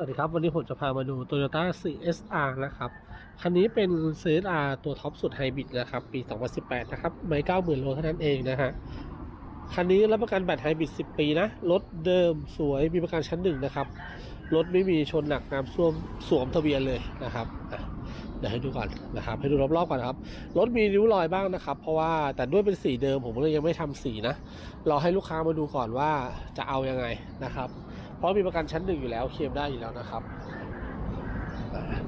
สวัสดีครับวันนี้ผมจะพามาดู Toyota CSR นะครับคันนี้เป็น CSR ตัวท็อปสุดไฮบริดนะครับ ปี 2018 นะครับไม่90,000 โลเท่านั้นเองนะฮะคันนี้รับประกันแบตไฮบริด 10 ปีนะ รถเดิมสวยมีประกันชั้นหนึ่งนะครับ รถไม่มีชนหนักน้ำท่วมสวมทะเบียนเลยนะครับเดี๋ยวให้ดูก่อนนะครับ ให้ดูรอบๆก่อนครับ รถมีริ้วรอยบ้างนะครับ เพราะว่าแต่ด้วยเป็นสีเดิมผมก็เลยยังไม่ทำสีนะรอให้ลูกค้ามาดูก่อนว่าจะเอายังไงนะครับ เพราะมีประกันชั้นหนึ่งอยู่แล้วเคลมได้อยู่แล้วนะครับ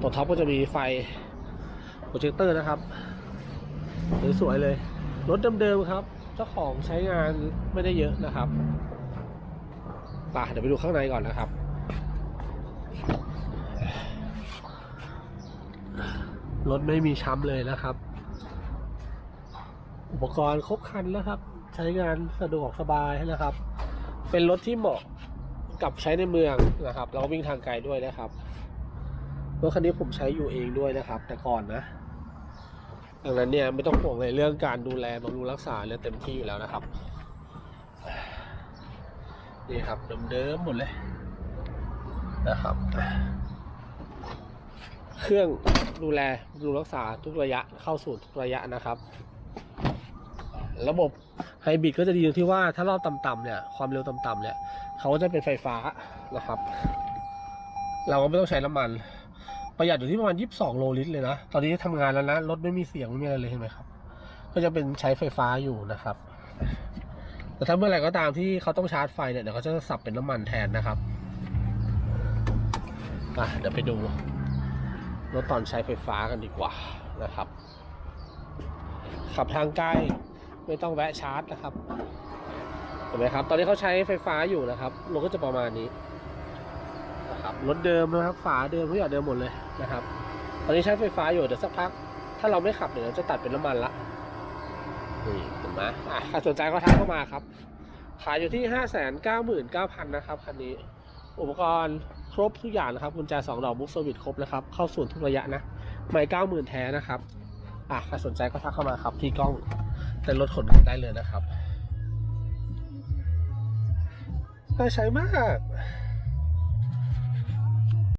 ตัวท็อปก็จะมีไฟโปรเจคเตอร์นะครับสวยๆเลย รถเดิมๆครับ เจ้าของใช้งานไม่ได้เยอะนะครับป่ะเดี๋ยวไปดูข้างในก่อนนะครับ รถไม่มีช้ำเลยนะครับ อุปกรณ์ครบครันแล้วครับ ใช้งานสะดวกสบายนะครับ เป็นรถที่เหมาะ กับใช้ในเมืองนะครับ แล้วก็วิ่งทางไกลด้วยนะครับรถคันนี้ผมใช้อยู่เองด้วยนะครับ แต่ก่อนนะดังนั้นเนี่ยไม่ต้องห่วงในเรื่องการดูแลบำรุงรักษาเลยเต็มที่อยู่แล้วนะครับนี่ครับเดิมๆหมดเลยนะครับ เครื่องดูแลบำรุงรักษาทุกระยะเข้าสู่ทุกระยะนะครับ ระบบไฮบริดก็จะดีตรงที่ว่าถ้ารอบต่ำๆเนี่ยความเร็วต่ำๆเนี่ยเขาก็จะเป็นไฟฟ้านะครับ เราก็ไม่ต้องใช้น้ำมัน ประหยัดอยู่ที่ประมาณ 22 โลลิตรเลยนะ ตอนนี้ทำงานแล้วนะรถไม่มีเสียงไม่มีอะไรเลยเห็นไหมครับ ก็จะเป็นใช้ไฟฟ้าอยู่นะครับ แต่ถ้าเมื่อไหร่ก็ตามที่เขาต้องชาร์จไฟเนี่ยเดี๋ยวเขาจะสับเป็นน้ำมันแทนนะครับอะเดี๋ยวไปดูรถตอนใช้ไฟฟ้ากันดีกว่านะครับ ขับทางไกล ไม่ต้องแวะชาร์จนะครับเห็นไหมครับ ตอนนี้เขาใช้ไฟฟ้าอยู่นะครับรถก็จะประมาณนี้นะครับรถเดิมนะครับ ฝาเดิมทุกอย่างเดิมหมดเลยนะครับ ตอนนี้ใช้ไฟฟ้าอยู่เดี๋ยวสักพัก ถ้าเราไม่ขับเดี๋ยวจะตัดเป็นน้ำมันละนี่เห็นไหมอะใครสนใจก็ทักเข้ามาครับขายอยู่ที่ห้าแสนเก้าหมื่นเก้าพันนะครับคันนี้ อุปกรณ์ครบทุกอย่างนะครับกุญแจสองดอกบุ๊กสวิตครบนะครับ เข้าศูนทุกระยะนะ ไม่เก้าหมื่นแท้นะครับ อะใครสนใจก็ทักเข้ามาครับที่กล้อง แต่รถขนกันได้เลยนะครับน่าใช้มาก